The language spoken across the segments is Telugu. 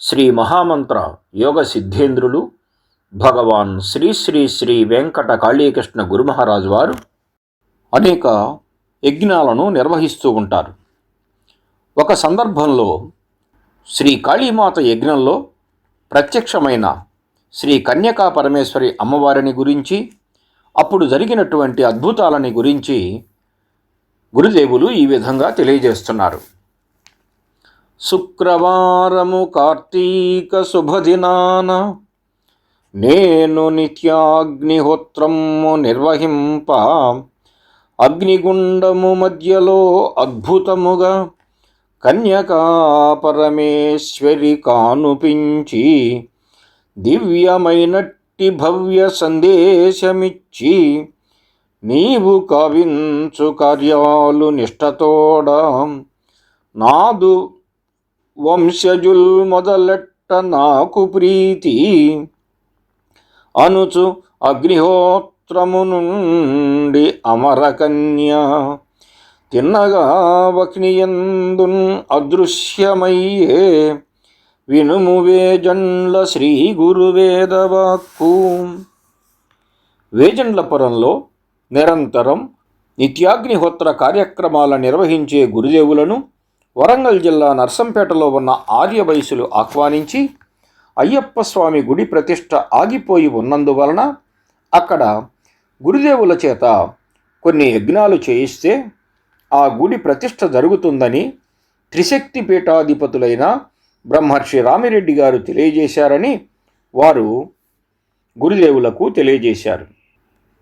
శ్రీ మహామంత్ర యోగ సిద్ధేంద్రులు భగవాన్ శ్రీ శ్రీ శ్రీ వెంకట కాళీకృష్ణ గురుమహారాజు వారు అనేక యజ్ఞాలను నిర్వహిస్తూ ఉంటారు. ఒక సందర్భంలో శ్రీ కాళీమాత యజ్ఞంలో ప్రత్యక్షమైన శ్రీ కన్యకా పరమేశ్వరి అమ్మవారిని గురించి అప్పుడు జరిగినటువంటి అద్భుతాలని గురించి గురుదేవులు ఈ విధంగా తెలియజేస్తున్నారు. శుక్రవారము కార్తీక శుభదినాన నేను నిత్యాగ్నిహోత్రము నిర్వహింప. అగ్నిగుండము మధ్యలో అద్భుతముగా కన్యకా పరమేశ్వరి కానుపించి దివ్యమైనట్టి భవ్య సందేశమిచ్చి నీవు కవించు కార్యాలు నిష్టతోడ నాదు వంశజుల్ మొదలెట్ట నాకు ప్రీతి అనుచు అగ్నిహోత్రము నుండి అమరకన్య. తిన్నగా వక్నియందున్ అదృశ్యమయ్యే వినుము వేజండ్ల శ్రీ గురువేదవాక్కు వేజండ్లపురంలో నిరంతరం నిత్యాగ్నిహోత్ర కార్యక్రమాల నిర్వహించే గురుదేవులను వరంగల్ జిల్లా నర్సంపేటలో ఉన్న ఆర్యవయసులు ఆహ్వానించి అయ్యప్ప స్వామి గుడి ప్రతిష్ట ఆగిపోయి ఉన్నందువలన అక్కడ గురుదేవుల చేత కొన్ని యజ్ఞాలు చేయిస్తే ఆ గుడి ప్రతిష్ట జరుగుతుందని త్రిశక్తి పీఠాధిపతులైన బ్రహ్మర్షి రామిరెడ్డి గారు తెలియజేశారని వారు గురుదేవులకు తెలియజేశారు.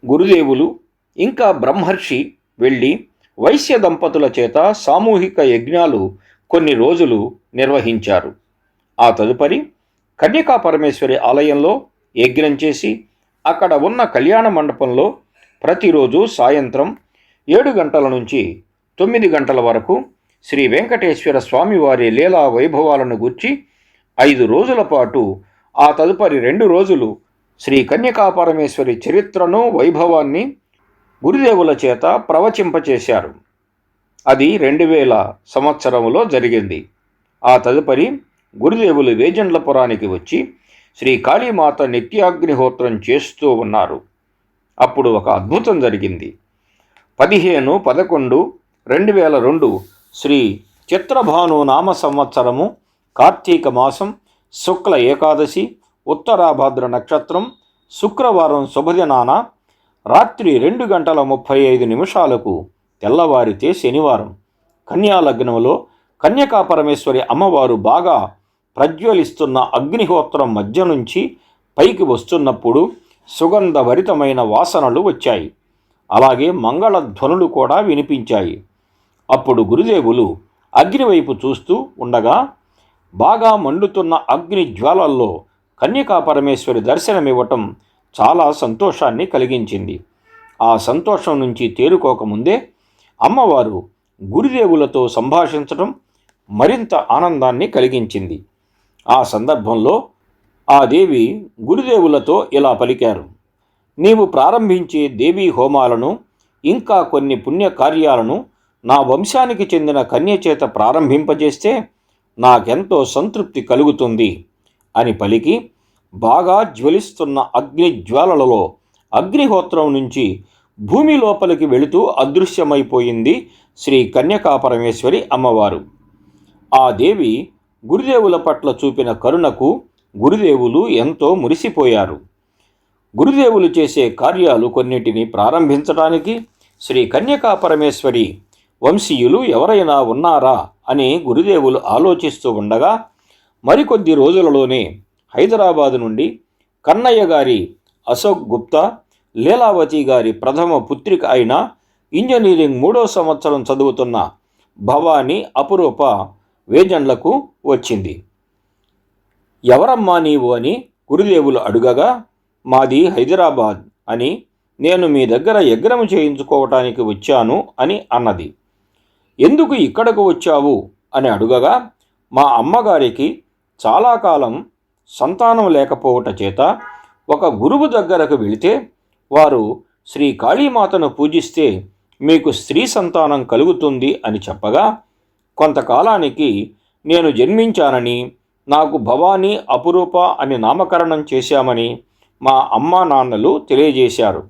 గురుదేవులు ఇంకా బ్రహ్మర్షి వెళ్ళి వైశ్య దంపతుల చేత సామూహిక యజ్ఞాలు కొన్ని రోజులు నిర్వహించారు. ఆ తదుపరి కన్యకా పరమేశ్వరి ఆలయంలో యజ్ఞం చేసి అక్కడ ఉన్న కళ్యాణ మండపంలో ప్రతిరోజు సాయంత్రం ఏడు గంటల నుంచి తొమ్మిది గంటల వరకు శ్రీ వెంకటేశ్వర స్వామివారి లీలా వైభవాలను గుర్చి ఐదు రోజుల పాటు ఆ తదుపరి రెండు రోజులు శ్రీ కన్యకాపరమేశ్వరి చరిత్రను వైభవాన్ని గురుదేవుల చేత ప్రవచింపచేశారు. అది రెండు వేల సంవత్సరంలో జరిగింది. ఆ తదుపరి గురుదేవులు వేజండ్లపురానికి వచ్చి శ్రీ కాళీమాత నిత్యాగ్నిహోత్రం చేస్తూ ఉన్నారు. అప్పుడు ఒక అద్భుతం జరిగింది. పదిహేను పదకొండు రెండు వేల రెండు శ్రీ చిత్రభాను నామ సంవత్సరము కార్తీక మాసం శుక్ల ఏకాదశి ఉత్తరాభాద్ర నక్షత్రం శుక్రవారం శుభదినాన రాత్రి రెండు గంటల ముప్పై ఐదు నిమిషాలకు తెల్లవారితే శనివారం. కన్యాలగ్నంలో కన్యకా పరమేశ్వరి అమ్మవారు బాగా ప్రజ్వలిస్తున్న అగ్నిహోత్రం మధ్య నుంచి పైకి వస్తున్నప్పుడు సుగంధభరితమైన వాసనలు వచ్చాయి. అలాగే మంగళ ధ్వనులు కూడా వినిపించాయి. అప్పుడు గురుదేవులు అగ్నివైపు చూస్తూ ఉండగా బాగా మండుతున్న అగ్ని జ్వాలల్లో కన్యకా పరమేశ్వరి దర్శనమివ్వటం చాలా సంతోషాన్ని కలిగించింది. ఆ సంతోషం నుంచి తేరుకోకముందే అమ్మవారు గురుదేవులతో సంభాషించడం మరింత ఆనందాన్ని కలిగించింది. ఆ సందర్భంలో ఆ దేవి గురుదేవులతో ఇలా పలికారు. నీవు ప్రారంభించే దేవీ హోమాలను ఇంకా కొన్ని పుణ్య కార్యాలను నా వంశానికి చెందిన కన్య చేత ప్రారంభింపజేస్తే నాకెంతో సంతృప్తి కలుగుతుంది అని పలికి బాగా జ్వలిస్తున్న అగ్ని జ్వాలలలో అగ్నిహోత్రం నుంచి భూమి లోపలికి వెళుతూ అదృశ్యమైపోయింది శ్రీ కన్యకాపరమేశ్వరి అమ్మవారు. ఆ దేవి గురుదేవుల పట్ల చూపిన కరుణకు గురుదేవులు ఎంతో మురిసిపోయారు. గురుదేవులు చేసే కార్యాలు కొన్నిటిని ప్రారంభించడానికి శ్రీ కన్యకాపరమేశ్వరి వంశీయులు ఎవరైనా ఉన్నారా అని గురుదేవులు ఆలోచిస్తూ ఉండగా మరికొద్ది రోజులలోనే హైదరాబాదు నుండి కన్నయ్య గారి అశోక్ గుప్తా లీలావతి గారి ప్రథమ పుత్రిక అయిన ఇంజనీరింగ్ మూడో సంవత్సరం చదువుతున్న భవానీ అపురూప వేజండ్లకు వచ్చింది. ఎవరమ్మా నీవు అని గురుదేవులు అడుగగా మాది హైదరాబాద్ అని నేను మీ దగ్గర యజ్ఞము చేయించుకోవటానికి వచ్చాను అని అన్నది. ఎందుకు ఇక్కడకు వచ్చావు? అని అడుగగా మా అమ్మగారికి చాలా కాలం సంతానం లేకపోవట చేత ఒక గురువు దగ్గరకు వెళితే వారు శ్రీ కాళీమాతను పూజిస్తే మీకు స్త్రీ సంతానం కలుగుతుంది అని చెప్పగా కొంతకాలానికి నేను జన్మించానని నాకు భవానీ అపురూప అని నామకరణం చేశామని మా అమ్మా నాన్నలు తెలియజేశారు.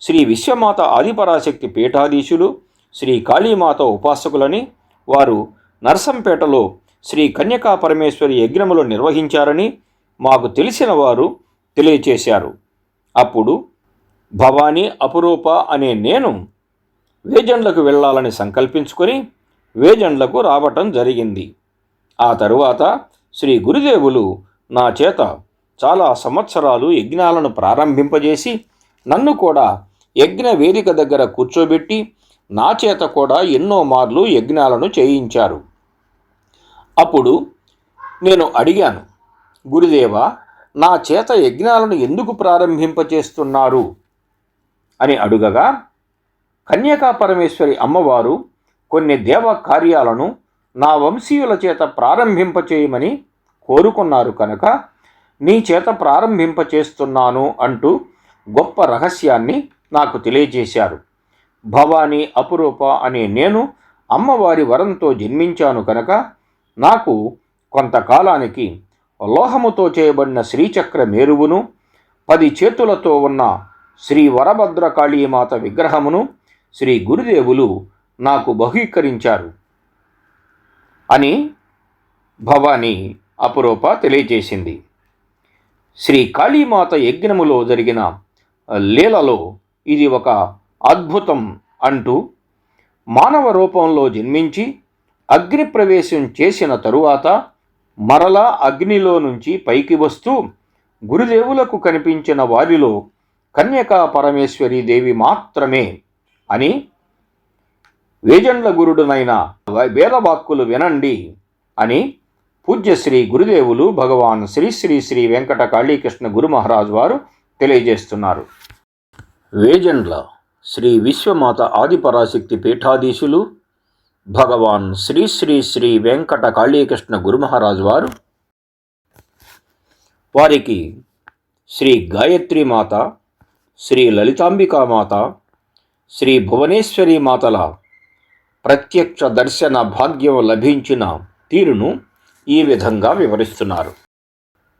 శ్రీ విశ్వమాత ఆదిపరాశక్తి పీఠాధీశులు శ్రీ కాళీమాత ఉపాసకులని వారు నర్సంపేటలో శ్రీ కన్యకా పరమేశ్వరి యజ్ఞములు నిర్వహించారని మాకు తెలిసిన వారు తెలియచేశారు. అప్పుడు భవానీ అపురూప అనే నేను వేజండ్లకు వెళ్ళాలని సంకల్పించుకొని వేజండ్లకు రావటం జరిగింది. ఆ తరువాత శ్రీ గురుదేవులు నా చేత చాలా సంవత్సరాలు యజ్ఞాలను ప్రారంభింపజేసి నన్ను కూడా యజ్ఞ వేదిక దగ్గర కూర్చోబెట్టి నా చేత కూడా ఎన్నో మార్లు యజ్ఞాలను చేయించారు. అప్పుడు నేను అడిగాను గురుదేవ నా చేత యజ్ఞాలను ఎందుకు ప్రారంభింపచేస్తున్నారు? అని అడుగగా కన్యకా పరమేశ్వరి అమ్మవారు కొన్ని దేవ కార్యాలను నా వంశీయుల చేత ప్రారంభింపచేయమని కోరుకున్నారు కనుక నీ చేత ప్రారంభింపచేస్తున్నాను అంటూ గొప్ప రహస్యాన్ని నాకు తెలియజేశారు. భవానీ అపురూప అనే నేను అమ్మవారి వరంతో జన్మించాను కనుక నాకు కొంతకాలానికి లోహముతో చేయబడిన శ్రీచక్ర మేరువును పది చేతులతో ఉన్న శ్రీ వరభద్రకాళీమాత విగ్రహమును శ్రీ గురుదేవులు నాకు బహుకరించారు అని భవానీ అపురూప తెలియజేసింది. శ్రీ కాళీమాత యజ్ఞములో జరిగిన లీలలో ఇది ఒక అద్భుతం అంటూ మానవ రూపంలో జన్మించి అగ్ని ప్రవేశం చేసిన తరువాత మరలా అగ్నిలో నుంచి పైకి వస్తూ గురుదేవులకు కనిపించిన వారిలో కన్యకా పరమేశ్వరి దేవి మాత్రమే అని వేజండ్ల గురుడునైన వేదవాక్కులు వినండి అని పూజ్యశ్రీ గురుదేవులు భగవాన్ శ్రీ శ్రీ శ్రీ వెంకట కాళీకృష్ణ గురు మహారాజ్ వారు తెలియజేస్తున్నారు. వేజండ్ల శ్రీ విశ్వమాత ఆదిపరాశక్తి పీఠాధీశులు భగవాన్ శ్రీ శ్రీ శ్రీ వెంకట కాళీకృష్ణ గురుమహారాజు వారు వారికి శ్రీ గాయత్రి మాత శ్రీ లలితాంబికా మాత శ్రీ భువనేశ్వరి మాతల ప్రత్యక్ష దర్శన భాగ్యం లభించిన తీరును ఈ విధంగా వివరిస్తున్నారు.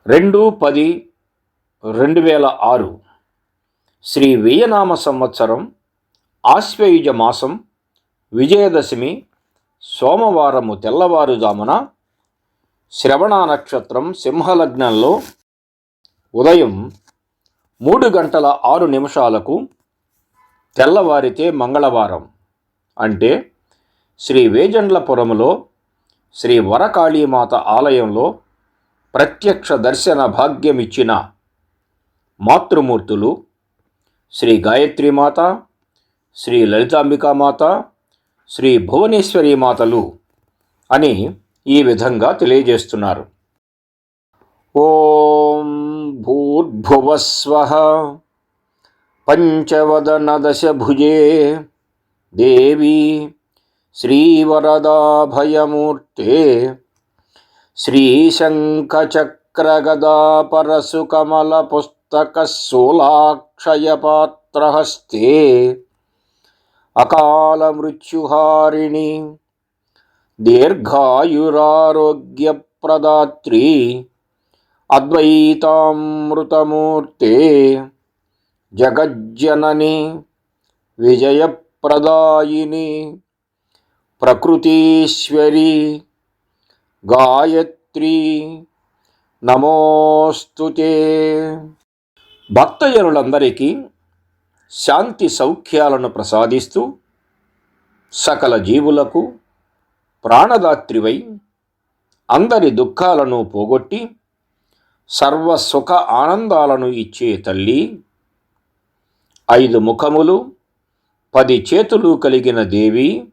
రెండు పది రెండు వేల ఆరు శ్రీ వియనామ సంవత్సరం ఆశ్వయుజ మాసం విజయదశమి సోమవారము తెల్లవారుజామున శ్రవణ నక్షత్రం సింహలగ్నంలో ఉదయం మూడు గంటల ఆరు నిమిషాలకు తెల్లవారితే మంగళవారం. అంటే శ్రీ వేజండ్లపురములో శ్రీ వరకాళీమాత ఆలయంలో ప్రత్యక్ష దర్శన భాగ్యమిచ్చిన మాతృమూర్తులు శ్రీ గాయత్రీమాత శ్రీ లలితాంబికామాత శ్రీ భువనేశ్వరి మాతలు అని ఈ విధంగా తెలియజేస్తున్నారు. ఓం భూర్భువస్వ పంచవదనదశభుజే దేవి శ్రీవరదాభయమూర్తే శ్రీశంఖచక్రగదాపరసుకమలపుస్తకశూలాక్షయపాత్రహస్తే అకాలమృత్యుహారిణి దీర్ఘాయురారోగ్యప్రదాత్రి అద్వైతామృతమూర్తే జగజ్జనని విజయప్రదాయిని ప్రకృతీశ్వరి గాయత్రి నమోస్తుతే భక్తజనులందరికీ శాంతి సౌఖ్యాలను ప్రసాదిస్తూ సకల జీవులకు ప్రాణదాత్రివై అందరి దుఃఖాలను పోగొట్టి సర్వ సుఖ ఆనందాలను ఇచ్చే తల్లి. ఐదు ముఖములు పది చేతులు కలిగిన దేవి.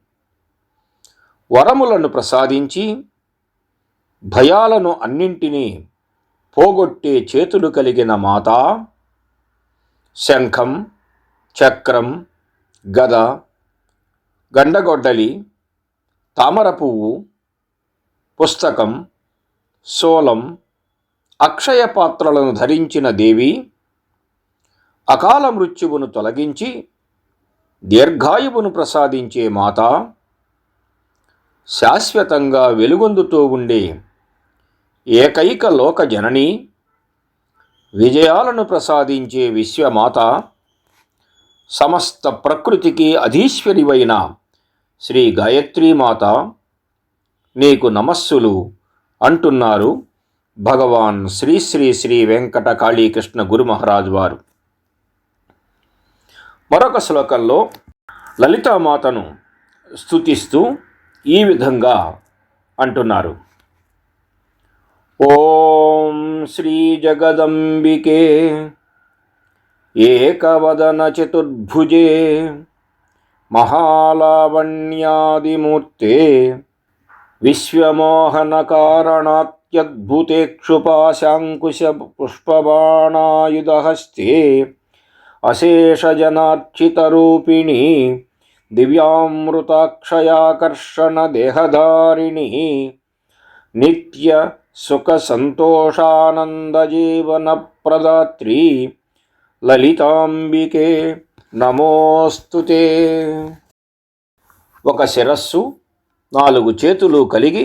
వరములను ప్రసాదించి భయాలను అన్నింటినీ పోగొట్టే చేతులు కలిగిన మాత. శంఖం చక్రం గద గండగొడ్డలి తామర పువ్వు పుస్తకం సోలం అక్షయ పాత్రలను ధరించిన దేవి అకాల మృత్యువును తొలగించి దీర్ఘాయువును ప్రసాదించే మాత శాశ్వతంగా వెలుగొందుతూ ఉండే ఏకైక లోక జనని విజయాలను ప్రసాదించే విశ్వమాత సమస్త ప్రకృతికి అధీశ్వరివైన శ్రీ గాయత్రీమాత నీకు నమస్సులు అంటున్నారు భగవాన్ శ్రీ శ్రీ శ్రీ వెంకట కాళీకృష్ణ గురు మహారాజ్ వారు. మరొక శ్లోకంలో లలితామాతను స్తుతిస్తూ ఈ విధంగా అంటున్నారు. ఓం శ్రీ జగదంబికే एकवदनचतुर्भुजे महालावण्यादिमूर्ते विश्वमोहनकारणात्यद्भुतेक्षुपाशाङ्कुशपुष्पबाणायुधहस्ते अशेषजनार्चितरूपिणी दिव्यामृताक्षयाकर्षणदेहधारिणी नित्यसुखसन्तोषानन्दजीवनप्रदात्री లలితాంబికే నమోస్తుతే ఒక శిరస్సు నాలుగు చేతులు కలిగి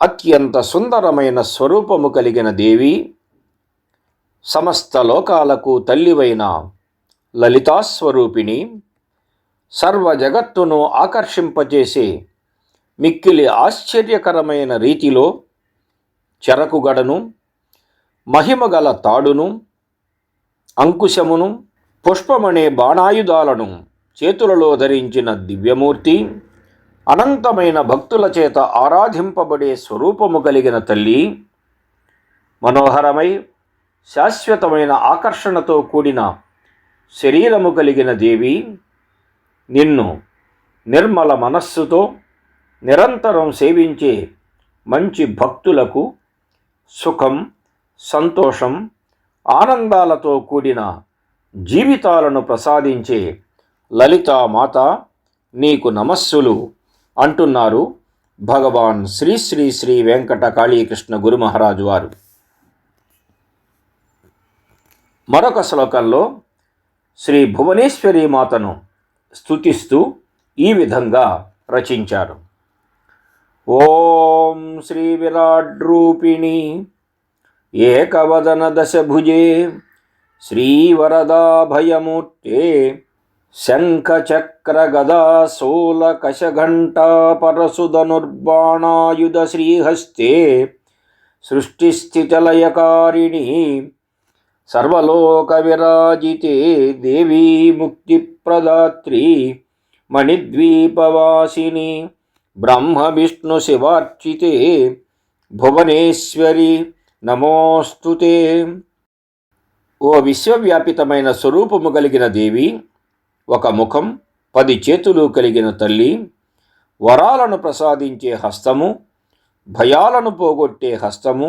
అత్యంత సుందరమైన స్వరూపము కలిగిన దేవి సమస్త లోకాలకు తల్లివైన లలితాస్వరూపిణి సర్వ జగత్తును ఆకర్షింపజేసే మిక్కిలి ఆశ్చర్యకరమైన రీతిలో చెరకుగడను మహిమగల తాడును అంకుశమును పుష్పమనే బాణాయుధాలను చేతులలో ధరించిన దివ్యమూర్తి అనంతమైన భక్తుల చేత ఆరాధింపబడే స్వరూపము కలిగిన తల్లి మనోహరమై శాశ్వతమైన ఆకర్షణతో కూడిన శరీరము కలిగిన దేవి నిన్ను నిర్మల మనస్సుతో నిరంతరం సేవించే మంచి భక్తులకు సుఖం సంతోషం ఆనందాలతో కూడిన జీవితాలను ప్రసాదించే లలితామాత నీకు నమస్సులు అంటున్నారు భగవాన్ శ్రీ శ్రీ శ్రీ వెంకట కాళీకృష్ణ గురు మహారాజు వారు. మరొక శ్లోకంలో శ్రీ భువనేశ్వరి మాతను స్తుతిస్తూ ఈ విధంగా రచించారు. ఓం శ్రీ విరాట్ రూపిణి ఏకవదన దశభుజే శ్రీవరదాభయమూర్తే శంఖచక్ర గదా శూల కశఘంటా పరసుధనుర్బాణాయుధ శ్రీహస్తే సృష్టిస్థితలయకారిణి సర్వలోక విరాజితే దేవీ ముక్తిప్రదాత్రి మణిద్వీపవాసిని బ్రహ్మ విష్ణు శివార్చితే భువనేశ్వరి నమోస్తుతే. ఓ విశ్వవ్యాపితమైన స్వరూపము కలిగిన దేవి ఒక ముఖం పది చేతులు కలిగిన తల్లి వరాలను ప్రసాదించే హస్తము భయాలను పోగొట్టే హస్తము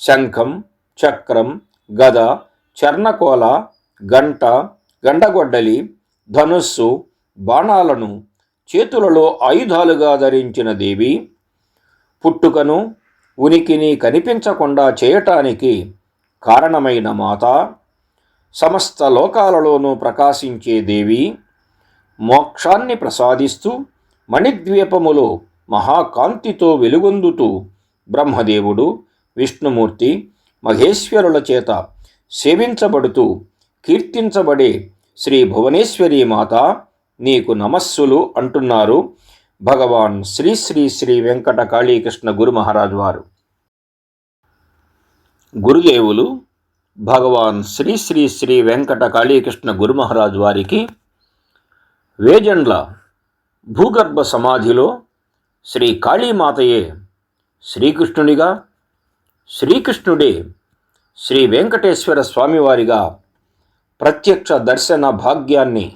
శంఖం చక్రం గద చర్ణకోల గంట గండగొడ్డలి ధనుస్సు బాణాలను చేతులలో ఆయుధాలుగా ధరించిన దేవి పుట్టుకను ఉనికిని కనిపించకుండా చేయటానికి కారణమైన మాత సమస్త లోకాలలోనూ ప్రకాశించే దేవి మోక్షాన్ని ప్రసాదిస్తూ మణిద్వీపములో మహాకాంతితో వెలుగొందుతూ బ్రహ్మదేవుడు విష్ణుమూర్తి మహేశ్వరుల చేత సేవించబడుతూ కీర్తించబడే శ్రీ భువనేశ్వరి మాత నీకు నమస్సులు అంటున్నారు. భగవాన్ శ్రీ శ్రీ శ్రీ వెంకట కాళీకృష్ణ గురు మహారాజ్ వారు. గురుదేవులు భగవాన్ శ్రీ శ్రీ శ్రీ వెంకట కాళీకృష్ణ గురు మహారాజ్ వారికి వేజండ్ల భూగర్భ సమాధిలో శ్రీ కాళీమాతయే శ్రీకృష్ణునిగా శ్రీకృష్ణుడే శ్రీ వెంకటేశ్వర స్వామివారిగా ప్రత్యక్ష దర్శన భాగ్యాన్ని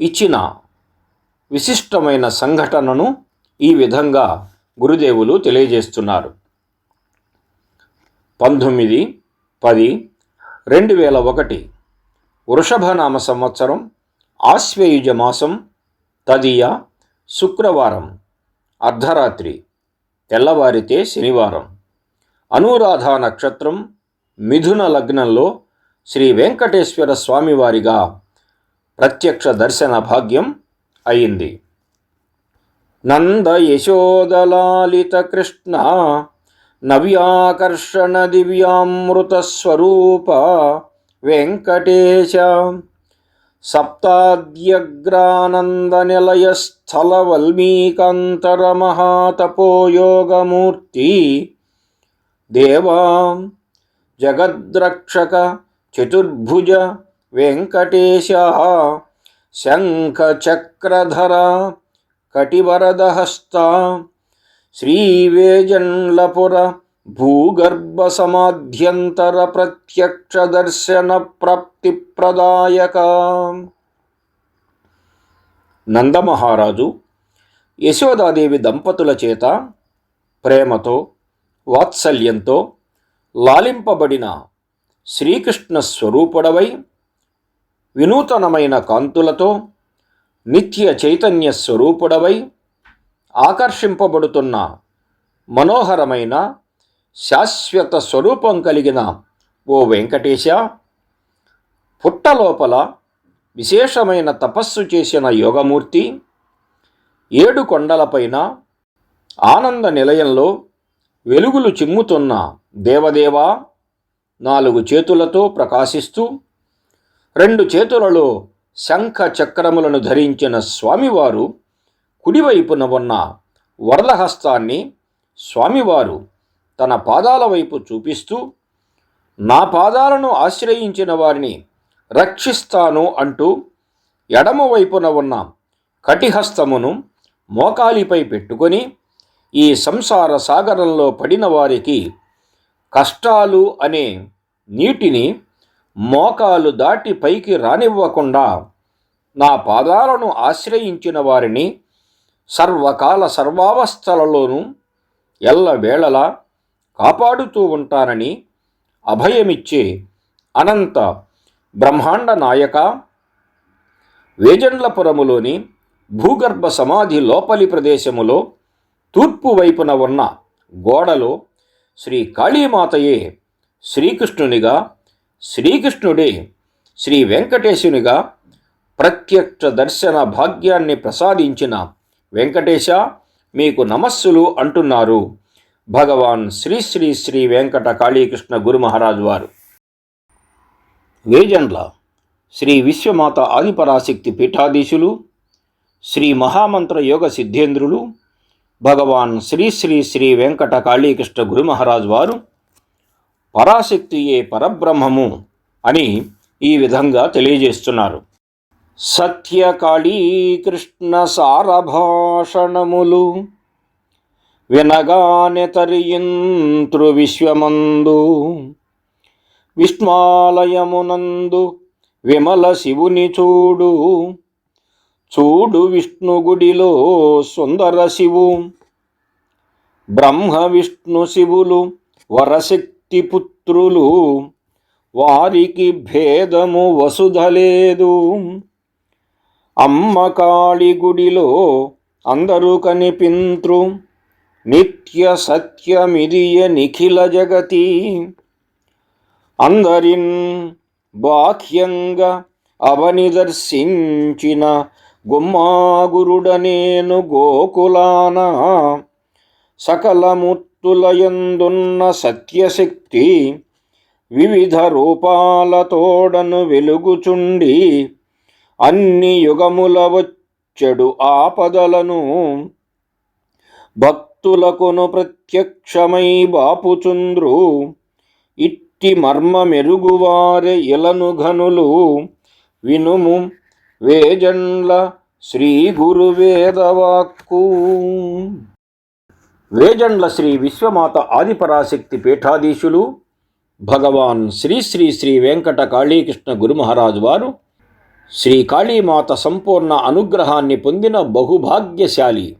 ఇచ్చిన విశిష్టమైన సంఘటనను ఈ విధంగా గురుదేవులు తెలియజేస్తున్నారు. పంతొమ్మిది పది రెండు వేల ఒకటి వృషభనామ సంవత్సరం ఆశ్వయుజ మాసం తదియ శుక్రవారం అర్ధరాత్రి తెల్లవారితే శనివారం అనురాధ నక్షత్రం మిథున లగ్నంలో శ్రీ వెంకటేశ్వర స్వామివారిగా ప్రత్యక్ష దర్శన భాగ్యం అయింది. నంద యశోదలాలిత కృష్ణ నవ్యాకర్షణ దివ్యామృత స్వరూప వెంకటేశ సప్తాద్యగ్రానంద నిలయ స్థల వల్మీకాంతర మహాతపోయోగమూర్తి దేవా జగద్రక్షక చతుర్భుజ వెంకటేశ శంఖచక్రధర కటివరదహస్త శ్రీవేజండ్లపుర భూగర్భ సమాధ్యంతర ప్రత్యక్ష దర్శన ప్రాప్తి ప్రదాయక నందమహారాజు యశోదాదేవి దంపతుల చేత ప్రేమతో వాత్సల్యంతో లాలింపబడిన శ్రీకృష్ణ స్వరూపుడవై వినూతనమైన కాంతులతో నిత్య చైతన్య స్వరూపుడవై ఆకర్షింపబడుతున్న మనోహరమైన శాశ్వత స్వరూపం కలిగిన ఓ వెంకటేశ పుట్టలోపల విశేషమైన తపస్సు చేసిన యోగమూర్తి ఏడు కొండలపైన ఆనంద నిలయంలో వెలుగులు చిమ్ముతున్న దేవదేవా నాలుగు చేతులతో ప్రకాశిస్తూ రెండు చేతులలో శంఖ చక్రములను ధరించిన స్వామివారు కుడివైపున ఉన్న వరదహస్తాన్ని స్వామివారు తన పాదాల వైపు చూపిస్తూ నా పాదాలను ఆశ్రయించిన వారిని రక్షిస్తాను అంటూ ఎడమవైపున ఉన్న కటిహస్తమును మోకాలిపై పెట్టుకొని ఈ సంసార సాగరంలో పడిన వారికి కష్టాలు అనే నీటిని మోకాలు దాటి పైకి రానివ్వకుండా నా పాదాలను ఆశ్రయించిన వారిని సర్వకాల సర్వావస్థలలోనూ ఎల్లవేళలా కాపాడుతూ ఉంటానని అభయమిచ్చే అనంత బ్రహ్మాండ నాయక వేజండ్లపురములోని భూగర్భ సమాధి లోపలి ప్రదేశములో తూర్పు వైపున ఉన్న గోడలో శ్రీ కాళీమాతయే శ్రీకృష్ణునిగా శ్రీకృష్ణుడే శ్రీ వెంకటేశునిగా ప్రత్యక్ష దర్శన భాగ్యాన్ని ప్రసాదించిన వెంకటేశ మీకు నమస్సులు అంటున్నారు. భగవాన్ శ్రీ శ్రీ శ్రీ వెంకట కాళీకృష్ణ గురు మహారాజు వారు. వేజండ్ల శ్రీ విశ్వమాత ఆదిపరాశక్తి పీఠాధీశులు శ్రీ మహామంత్ర యోగ సిద్ధేంద్రులు భగవాన్ శ్రీ శ్రీ శ్రీ వెంకట కాళీకృష్ణ గురు మహారాజు వారు పరాశక్తియే పరబ్రహ్మము అని ఈ విధంగా తెలియజేస్తున్నారు. సత్యకాళీకృష్ణ సారభాషణములు వినగానే తరియింత్రు విశ్వమందు. విష్ణాలయమునందు విమల శివుని చూడు. చూడు విష్ణుగుడిలో సుందర శివు. బ్రహ్మ విష్ణు శివులు వరశక్తి పుత్రులు వారికి భేదము వసుధలేదు. అమ్మ కాళి గుడిలో అందరూ కనిపింత్రు. నిత్య సత్యమిదియ నిఖిల జగతి. అందరిన్ బాహ్యంగా అవనిదర్శించిన గుమ్మాగురుడనేను గోకులాన. సకలము శక్తులయందున్న సత్యశక్తి వివిధ రూపాలతోడను వెలుగుచుండి అన్ని యుగముల వచ్చెడు ఆపదలను భక్తులకును ప్రత్యక్షమై బాపుచుంద్రు. ఇట్టి మర్మ మెరుగువారె ఇలను ఘనులు వినుము వేజండ్ల శ్రీ గురువేదవాక్కు. వేజండ్ల శ్రీ విశ్వమాత ఆదిపరాశక్తి పీఠాధీశులు భగవాన్ శ్రీ శ్రీ శ్రీ వెంకట కాళీకృష్ణ గురుమహారాజు వారు శ్రీ కాళీమాత సంపూర్ణ అనుగ్రహాన్ని పొందిన బహుభాగ్యశాలి.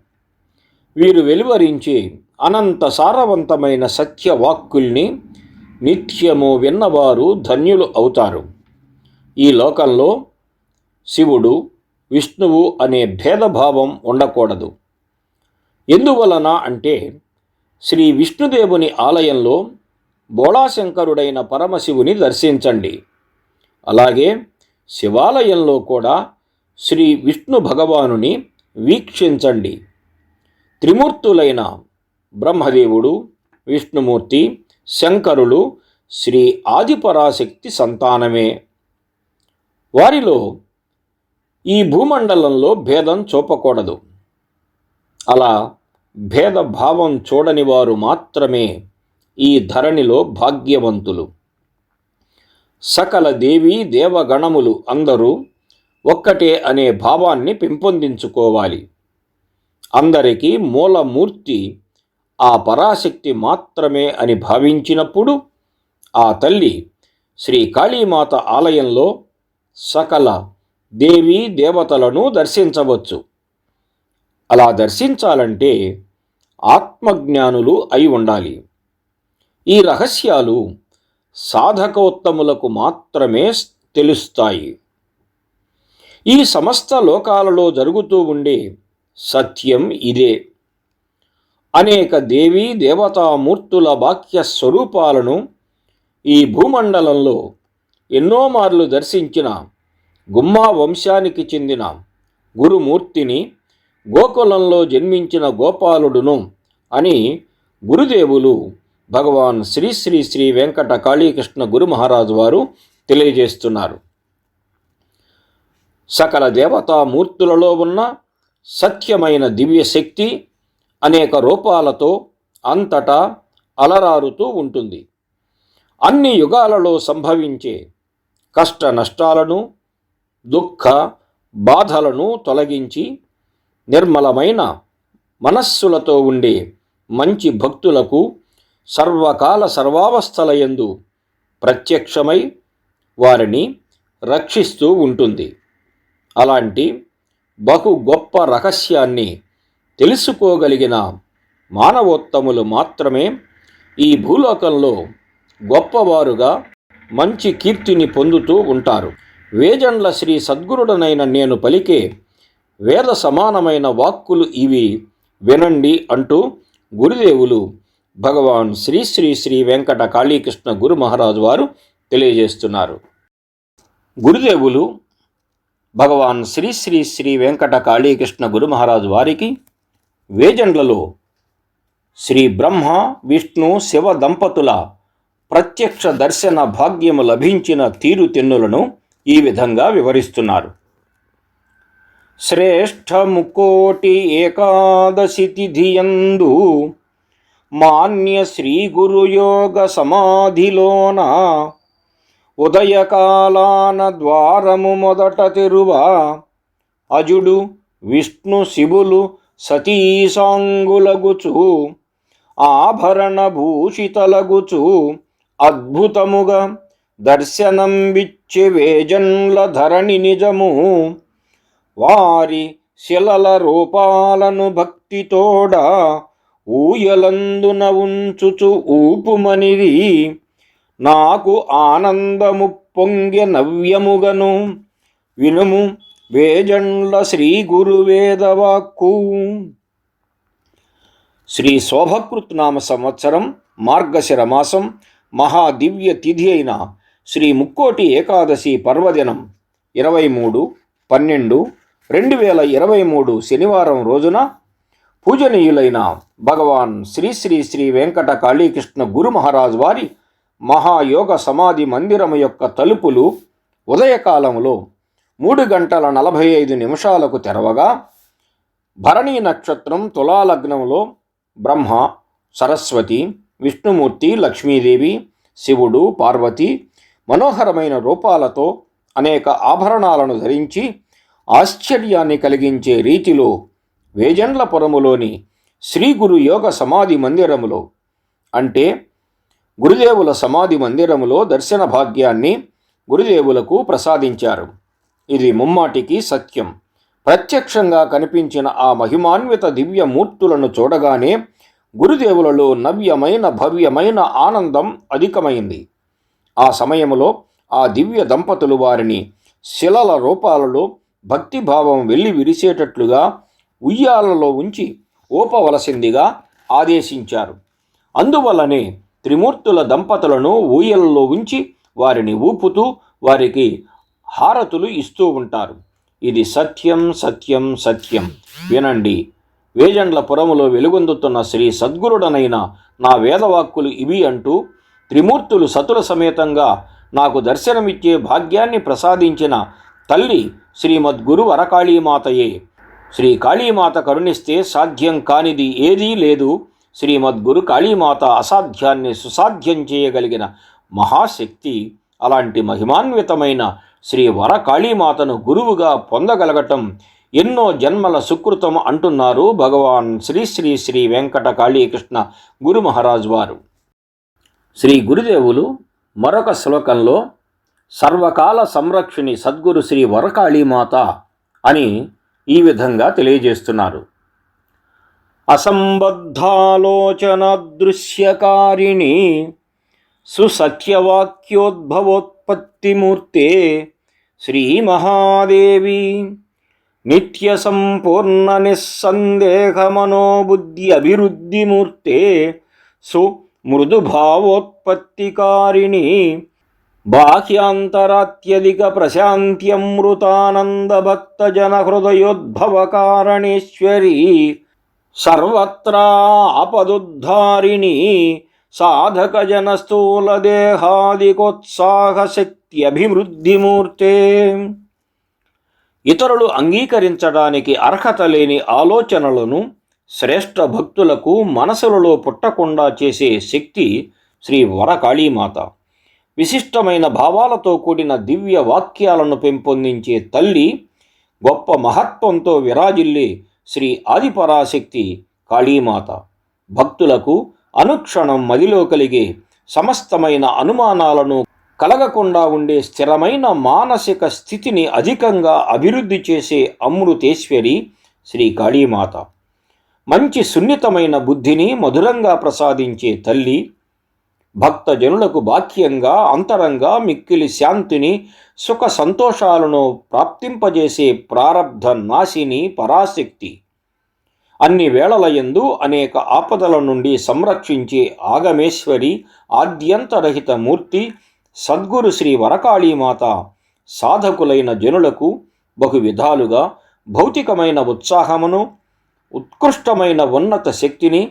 వీరు వెలువరించే అనంత సారవంతమైన సత్యవాక్కుల్ని నిత్యము విన్నవారు ధన్యులు అవుతారు. ఈ లోకంలో శివుడు విష్ణువు అనే భేదభావం ఉండకూడదు. ఎందువలన అంటే శ్రీ విష్ణుదేవుని ఆలయంలో బోళాశంకరుడైన పరమశివుని దర్శించండి. అలాగే శివాలయంలో కూడా శ్రీ విష్ణు భగవానుని వీక్షించండి. త్రిమూర్తులైన బ్రహ్మదేవుడు విష్ణుమూర్తి శంకరులు శ్రీ ఆదిపరాశక్తి సంతానమే. వారిలో ఈ భూమండలంలో భేదం చూపకూడదు. అలా భేదభావం చూడని వారు మాత్రమే ఈ ధరణిలో భాగ్యవంతులు. సకల దేవీ దేవగణములు అందరూ ఒక్కటే అనే భావాన్ని పెంపొందించుకోవాలి. అందరికీ మూలమూర్తి ఆ పరాశక్తి మాత్రమే అని భావించినప్పుడు ఆ తల్లి శ్రీ కాళీమాత ఆలయంలో సకల దేవీ దేవతలను దర్శించవచ్చు. అలా దర్శించాలంటే ఆత్మజ్ఞానులు అయి ఉండాలి. ఈ రహస్యాలు సాధకోత్తములకు మాత్రమే తెలుస్తాయి. ఈ సమస్త లోకాలలో జరుగుతూ ఉండే సత్యం ఇదే. అనేక దేవీ దేవతామూర్తుల వాక్య స్వరూపాలను ఈ భూమండలంలో ఎన్నో మార్లు దర్శించిన గుమ్మా వంశానికి చెందిన గురుమూర్తిని గోకులంలో జన్మించిన గోపాలుడును అని గురుదేవులు భగవాన్ శ్రీ శ్రీ శ్రీ వెంకట కాళీకృష్ణ గురు మహారాజు వారు తెలియజేస్తున్నారు. సకల దేవతామూర్తులలో ఉన్న సత్యమైన దివ్య శక్తి అనేక రూపాలతో అంతటా అలరారుతూ ఉంటుంది. అన్ని యుగాలలో సంభవించే కష్ట నష్టాలను దుఃఖ బాధలను తొలగించి నిర్మలమైన మనస్సులతో ఉండే మంచి భక్తులకు సర్వకాల సర్వావస్థలయందు ప్రత్యక్షమై వారిని రక్షిస్తూ ఉంటుంది. అలాంటి బహు గొప్ప రహస్యాన్ని తెలుసుకోగలిగిన మానవోత్తములు మాత్రమే ఈ భూలోకంలో గొప్పవారుగా మంచి కీర్తిని పొందుతూ ఉంటారు. వేజండ్ల శ్రీ సద్గురుడనైన నేను పలికే వేద సమానమైన వాక్కులు ఇవి వినండి అంటూ గురుదేవులు భగవాన్ శ్రీ శ్రీ శ్రీ వెంకట కాళీకృష్ణ గురు మహారాజు వారు తెలియజేస్తున్నారు. గురుదేవులు భగవాన్ శ్రీ శ్రీ శ్రీ వెంకట కాళీకృష్ణ గురు మహారాజు వారికి వేజండ్లలో శ్రీ బ్రహ్మ విష్ణు శివ దంపతుల ప్రత్యక్ష దర్శన భాగ్యము లభించిన తీరుతెన్నులను ఈ విధంగా వివరిస్తున్నారు. శ్రేష్ఠముకోటి ఏకాదశి తిథియందు మాన్య శ్రీ గురుయోగ సమాధిలోన ఉదయకాలాన ద్వారము మొదట తెరువ. అజుడు విష్ణు శివులు సతీసాంగులగుచు ఆభరణ భూషితలగుచు అద్భుతముగా దర్శనం విచ్చి వేజన్ల ధరణి నిజము. వారి శిలల రూపాలను భక్తితోడ ఊయలందున ఉంచుచు ఊపుమనిది. నాకు ఆనందము పొంగె నవ్యముగను వినుము వేజండ్ల శ్రీ గురువేదవాక్కు. శ్రీ శోభకృత్నామ సంవత్సరం మార్గశిర మాసం మహాదివ్య తిథి అయిన శ్రీ ముక్కోటి ఏకాదశి పర్వదినం ఇరవై మూడు పన్నెండు రెండు వేల ఇరవై మూడు శనివారం రోజున పూజనీయులైన భగవాన్ శ్రీ శ్రీ శ్రీ వెంకట కాళీకృష్ణ గురు మహారాజ్ వారి మహాయోగ సమాధి మందిరము యొక్క తలుపులు ఉదయకాలంలో మూడు గంటల నలభై ఐదు నిమిషాలకు తెరవగా భరణీ నక్షత్రం తులాలగ్నంలో బ్రహ్మ సరస్వతి విష్ణుమూర్తి లక్ష్మీదేవి శివుడు పార్వతి మనోహరమైన రూపాలతో అనేక ఆభరణాలను ధరించి ఆశ్చర్యాన్ని కలిగించే రీతిలో వేజండ్లపురములోని శ్రీ గురు యోగ సమాధి మందిరములో అంటే గురుదేవుల సమాధి మందిరములో దర్శన భాగ్యాన్ని గురుదేవులకు ప్రసాదించారు. ఇది ముమ్మాటికి సత్యం. ప్రత్యక్షంగా కనిపించిన ఆ మహిమాన్విత దివ్య మూర్తులను చూడగానే గురుదేవులలో నవ్యమైన భవ్యమైన ఆనందం అధికమైంది. ఆ సమయంలో ఆ దివ్య దంపతులు వారిని శిలల రూపాలలో భక్తిభావం వెళ్ళి విరిసేటట్లుగా ఉయ్యాలలో ఉంచి ఊపవలసిందిగా ఆదేశించారు. అందువల్లనే త్రిమూర్తుల దంపతులను ఊయలలో ఉంచి వారిని ఊపుతూ వారికి హారతులు ఇస్తూ ఉంటారు. ఇది సత్యం సత్యం సత్యం. వినండి. వేజండ్ల పురములో వెలుగొందుతున్న శ్రీ సద్గురుడనైన నా వేదవాక్కులు ఇవి అంటూ త్రిమూర్తులు సతుల సమేతంగా నాకు దర్శనమిచ్చే భాగ్యాన్ని ప్రసాదించిన తల్లి శ్రీమద్గురు వరకాళీమాతయే. శ్రీ కాళీమాత కరుణిస్తే సాధ్యం కానిది ఏదీ లేదు. శ్రీమద్గురు కాళీమాత అసాధ్యాన్ని సుసాధ్యం చేయగలిగిన మహాశక్తి అలాంటి మహిమాన్వితమైన శ్రీ వరకాళీమాతను గురువుగా పొందగలగటం ఎన్నో జన్మల సుకృతం అంటున్నారు భగవాన్ శ్రీ శ్రీ శ్రీ వెంకట కాళీకృష్ణ గురు మహారాజ్ వారు. శ్రీ గురుదేవులు మరొక శ్లోకంలో సర్వకాల సంరక్షిణి సద్గురు శ్రీ వరకాళీమాత అని ఈ విధంగా తెలియజేస్తున్నారు. అసంబద్ధాలోచన దృశ్యకారిణి సుసత్యవాక్యోద్భవోత్పత్తిమూర్తే శ్రీమహాదేవి నిత్య సంపూర్ణ నిస్సందేహమనోబుద్ధి అభివృద్ధిమూర్తే సు మృదుభావోత్పత్తికారిణి బాహ్యాంతరాత్యధిక ప్రశాంత్యమృతానంద హృదయోద్భవకారణేశ్వరీ సర్వత్రా ఆపదుద్ధారిణి సాధక ఇతరులు అంగీకరించడానికి అర్హత లేని ఆలోచనలను శ్రేష్ఠ భక్తులకు మనసులలో పుట్టకుండా చేసే శక్తి శ్రీ వరకాళీమాత. విశిష్టమైన భావాలతో కూడిన దివ్య వాక్యాలను పెంపొందించే తల్లి గొప్ప మహత్వంతో విరాజిల్లే శ్రీ ఆదిపరాశక్తి కాళీమాత. భక్తులకు అనుక్షణం మదిలో కలిగే సమస్తమైన అనుమానాలను కలగకుండా ఉండే స్థిరమైన మానసిక స్థితిని అధికంగా అభివృద్ధి చేసే అమృతేశ్వరి శ్రీ కాళీమాత. మంచి సున్నితమైన బుద్ధిని మధురంగా ప్రసాదించే తల్లి భక్తజనులకు బాహ్యంగా అంతరంగా మిక్కిలి శాంతిని సుఖ సంతోషాలను ప్రాప్తింపజేసే ప్రారబ్ధ నాశిని పరాశక్తి. అన్ని వేళలయందు అనేక ఆపదల నుండి సంరక్షించే ఆగమేశ్వరి ఆద్యంతరహిత మూర్తి సద్గురు శ్రీ వరకాళీమాత సాధకులైన జనులకు బహు విధాలుగా భౌతికమైన ఉత్సాహమును ఉత్కృష్టమైన ఉన్నత శక్తిని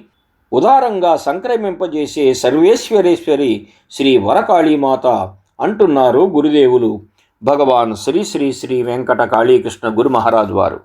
ఉదారంగా సంక్రమింపజేసే సర్వేశ్వరేశ్వరి శ్రీ వరకాళీమాత అంటున్నారు గురుదేవులు. భగవాన్ శ్రీ శ్రీ శ్రీ వెంకట కాళీకృష్ణ గురు మహారాజు వారు.